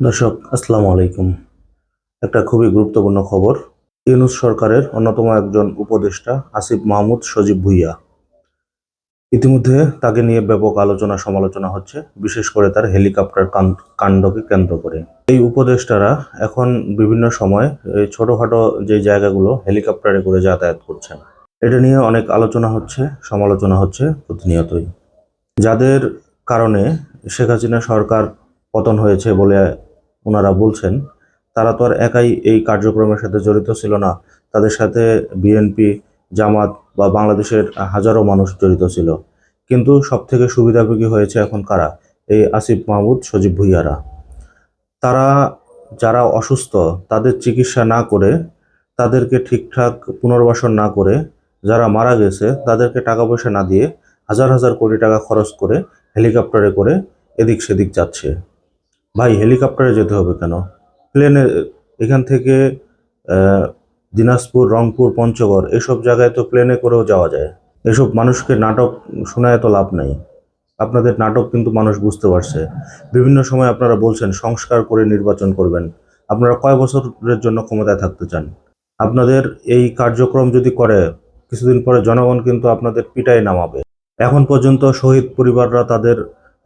দর্শক, আসসালামু আলাইকুম। একটা খুবই গুরুত্বপূর্ণ খবর। ইউনুস সরকারের অন্যতম একজন উপদেষ্টা আসিফ মাহমুদ সজীব ভুইয়া। ইতিমধ্যে তাকে নিয়ে ব্যাপক আলোচনা সমালোচনা হচ্ছে, বিশেষ করে তার হেলিকপ্টার কাণ্ডকে কেন্দ্র করে। এই উপদেষ্টারা এখন বিভিন্ন সময় এই ছোটখাটো যে জায়গাগুলো হেলিকপ্টারে করে যাতায়াত করছেন। এটা নিয়ে অনেক আলোচনা হচ্ছে, সমালোচনা হচ্ছে প্রতিনিয়তই। যাদের কারণে শেখ হাসিনা সরকার পতন হয়েছে বলে ওনারা বলছেন, তারা তো আর একাই এই কার্যক্রমের সাথে জড়িত ছিল না। তাদের সাথে বিএনপি, জামাত বা বাংলাদেশের হাজারো মানুষ জড়িত ছিল। কিন্তু সব থেকে সুবিধাভোগী হয়েছে এখন কারা? এই আসিফ মাহমুদ, সজীব ভুইয়ারা। তারা যারা অসুস্থ, তাদের চিকিৎসা না করে, তাদেরকে ঠিকঠাক পুনর্বাসন না করে, যারা মারা গেছে, তাদেরকে টাকা পয়সা না দিয়ে হাজার হাজার কোটি টাকা খরচ করে, হেলিকপ্টারে করে এদিক সেদিক যাচ্ছে। ভাই, হেলিকপ্টারে যেতে হবে কেন? প্লেনে, এখান থেকে দিনাজপুর, রংপুর, পঞ্চগড়, এসব জায়গায় তো প্লেনে করেও যাওয়া যায়। এসব মানুষকে নাটক শোনায় তো লাভ নাই। আপনাদের নাটক কিন্তু মানুষ বুঝতে পারছে। বিভিন্ন সময় আপনারা বলছেন, সংস্কার করে নির্বাচন করবেন। আপনারা কয় বছরের জন্য ক্ষমতায় থাকতে চান? আপনাদের এই কার্যক্রম যদি করে, কিছুদিন পরে জনগণ কিন্তু আপনাদের পিটায় নামাবে। এখন পর্যন্ত শহীদ পরিবাররা তাদের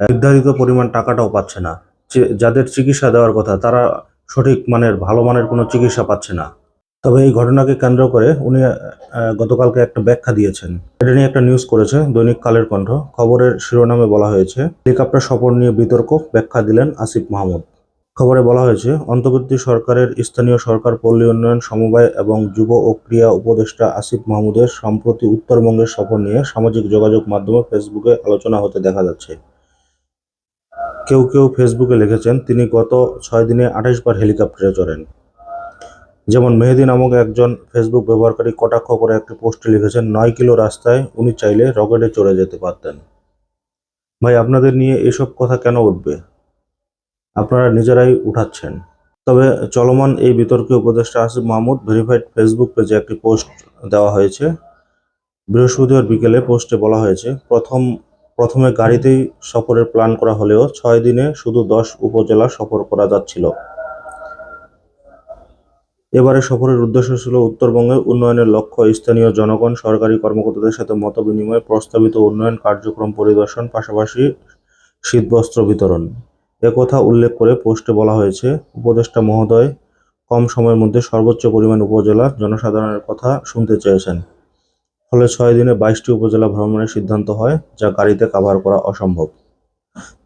নির্ধারিত পরিমাণ টাকাটাও পাচ্ছে না। যাদের চিকিৎসা দেওয়ার কথা, তারা সঠিক মানের, ভালো মানের কোনো চিকিৎসা পাচ্ছে না। তবে এই ঘটনাকে কেন্দ্র করে উনি গতকালকে একটা ব্যাখ্যা দিয়েছেন। এটা নিয়ে একটা নিউজ করেছে, দৈনিক কালের কণ্ঠ। খবরের শিরোনামে বলা হয়েছে, হেলিকপ্টার সফর নিয়ে বিতর্ক, ব্যাখ্যা দিলেন আসিফ মাহমুদ। খবরে বলা হয়েছে, অন্তর্বর্তী সরকারের স্থানীয় সরকার, পল্লী উন্নয়ন, সমবায় এবং যুব ও ক্রীড়া উপদেষ্টা আসিফ মাহমুদের সম্প্রতি উত্তরবঙ্গের সফর নিয়ে সামাজিক যোগাযোগ মাধ্যমে ফেসবুকে আলোচনা হতে দেখা যাচ্ছে। কেউ কেউ ফেসবুকে লিখেছেন, তিনি গত ছয় দিনে আঠাশ বার হেলিকপ্টারে চড়েন। যেমন মেহেদি নামক একজন ফেসবুক ব্যবহারকারী কটাক্ষ করে একটি পোস্টে লিখেছেন, নয় কিলো রাস্তায় উনি চাইলে রকেটে চড়ে যেতে পারতেন। ভাই, আপনাদের নিয়ে এসব কথা কেন উঠবে? আপনারা নিজেরাই উঠাচ্ছেন। তবে চলমান এই বিতর্কে উপদেষ্টা আসিফ মাহমুদ ভেরিফাইড ফেসবুক পেজে একটি পোস্ট দেওয়া হয়েছে। বৃহস্পতিবার বিকেলে পোস্টে বলা হয়েছে, প্রথম প্রথমে গাড়িতেই সফরের প্ল্যান করা হলেও ছয় দিনে শুধু দশ উপজেলা সফর করা যাচ্ছিল। এবারে সফরের উদ্দেশ্য ছিল উত্তরবঙ্গে উন্নয়নের লক্ষ্য। স্থানীয় জনগণ, সরকারি কর্মকর্তাদের সাথে মতবিনিময়, প্রস্তাবিত উন্নয়ন কার্যক্রম পরিদর্শন, পাশাপাশি শীতবস্ত্র বিতরণ। একথা উল্লেখ করে পোস্টে বলা হয়েছে, উপদেষ্টা মহোদয় কম সময়ের মধ্যে সর্বোচ্চ পরিমাণ উপজেলা জনসাধারণের কথা শুনতে চেয়েছেন। ফলে ছয় দিনে বাইশটি উপজেলা ভ্রমণের সিদ্ধান্ত হয়, যা গাড়িতে কাভার করা অসম্ভব।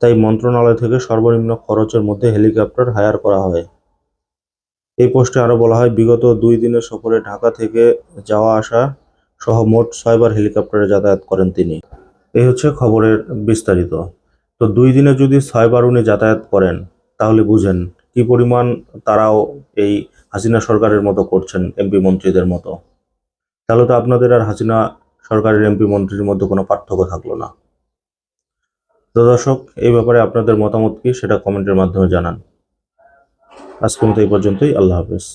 তাই মন্ত্রণালয় থেকে সর্বনিম্ন খরচের মধ্যে হেলিকপ্টার হায়ার করা হয়। এই পোস্টে আরও বলা হয়, বিগত দুই দিনের সফরে ঢাকা থেকে যাওয়া আসা সহ মোট ছয়বার হেলিকপ্টারে যাতায়াত করেন তিনি। এই হচ্ছে খবরের বিস্তারিত। তো দুই দিনে যদি ছয়বার উনি যাতায়াত করেন, তাহলে বুঝেন কি পরিমাণ তারাও এই হাসিনা সরকারের মতো করছেন এমপি মন্ত্রীদের মতো। তাহলে তো আপনাদের আর হাসিনা সরকারের এমপি মন্ত্রীর মধ্যে কোনো পার্থক্য থাকল না। তো দর্শক, এই ব্যাপারে আপনাদের মতামত কি সেটা কমেন্টের মাধ্যমে জানান। আজকের মতো এই পর্যন্তই, আল্লাহ হাফেজ।